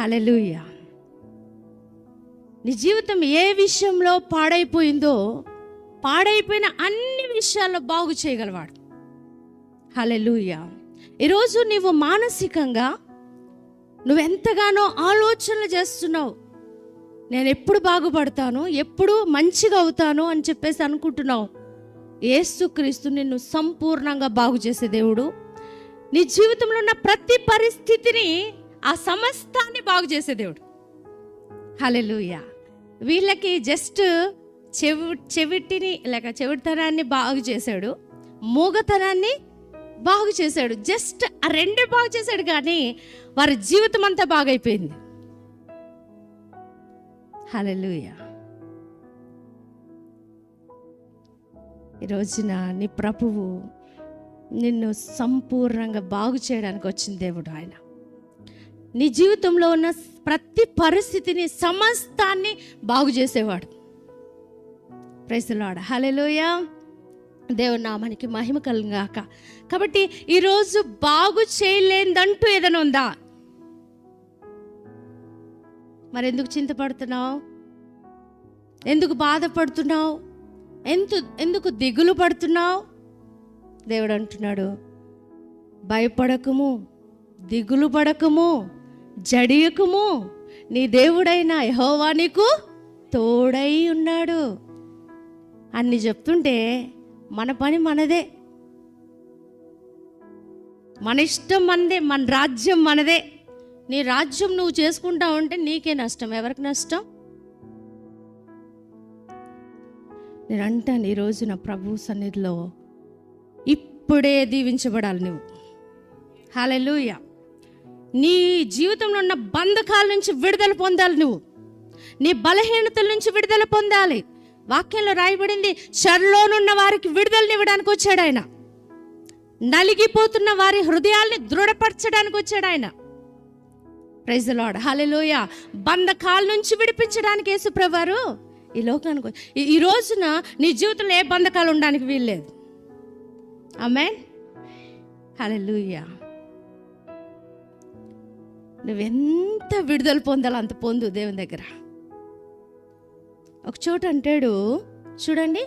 Hallelujah నీ జీవితం ఏ విషయంలో పాడైపోయిందో పాడైపోయిన అన్ని విషయాల్లో బాగు చేయగలవాడు. హలెలుయ ఈరోజు నీవు మానసికంగా నువ్వెంతగానో ఆలోచనలు చేస్తున్నావు. నేను ఎప్పుడు బాగుపడతాను ఎప్పుడు మంచిగా అవుతాను అని చెప్పేసి అనుకుంటున్నావు. ఏసుక్రీస్తు నిన్ను సంపూర్ణంగా బాగు చేసే దేవుడు. నీ జీవితంలో ఉన్న ప్రతి పరిస్థితిని ఆ సమస్తాన్ని బాగు చేసే దేవుడు. హలెలుయ వీళ్ళకి జస్ట్ చెవి చెవిటిని లేక చెవిటితనాన్ని బాగు చేశాడు. మూగతనాన్ని బాగు చేశాడు. జస్ట్ ఆ రెండే బాగు చేశాడు కానీ వారి జీవితం అంతా బాగైపోయింది. హలెలుయ ఈ రోజున నీ ప్రభువు నిన్ను సంపూర్ణంగా బాగు చేయడానికి వచ్చిన దేవుడు ఆయన. నీ జీవితంలో ఉన్న ప్రతి పరిస్థితిని సమస్తాన్ని బాగు చేసేవాడు. ప్రైసలాడ హలెలోయ దేవుని నామానికి మహిమ కలుగాక కాబట్టి ఈరోజు బాగు చేయలేదంటూ ఏదైనా ఉందా? మరి ఎందుకు చింతపడుతున్నావు? ఎందుకు బాధపడుతున్నావు? ఎందు ఎందుకు దిగులు పడుతున్నావు? దేవుడు అంటున్నాడు భయపడకము దిగులు పడకము. జడియకుము. నీ దేవుడైన యహోవా నీకు తోడై ఉన్నాడు. అన్ని చెప్తుంటే మన పని మనదే. మన ఇష్టం మనదే మన రాజ్యం మనదే. నీ రాజ్యం నువ్వు చేసుకుంటా ఉంటే నీకే నష్టం. ఎవరికి నష్టం? నేను అంటాను ఈరోజు నా ప్రభు సన్నిధిలో ఇప్పుడే దీవించబడాలి నువ్వు. హాలెలుయా నీ జీవితంలో ఉన్న బంధకాల నుంచి విడుదల పొందాలి నువ్వు. నీ బలహీనతల నుంచి విడుదల పొందాలి. వాక్యంలో రాయబడింది చెరలోనున్న వారికి విడుదలనివ్వడానికి వచ్చాడు ఆయన. నలిగిపోతున్న వారి హృదయాల్ని దృఢపరచడానికి వచ్చాడు ఆయన. ప్రైజ్ లాడ్ హలెలోయ బంధకాల నుంచి విడిపించడానికి యేసుప్రవారు ఈ లోకానికి ఈ- రోజున నీ జీవితంలో ఏ బంధకాలు ఉండడానికి వీల్లేదు. ఆమె హలెలుయ నువ్వెంత విడుదల పొందాలో అంత పొందు దేవుని దగ్గర. ఒక చోట అంటాడు చూడండి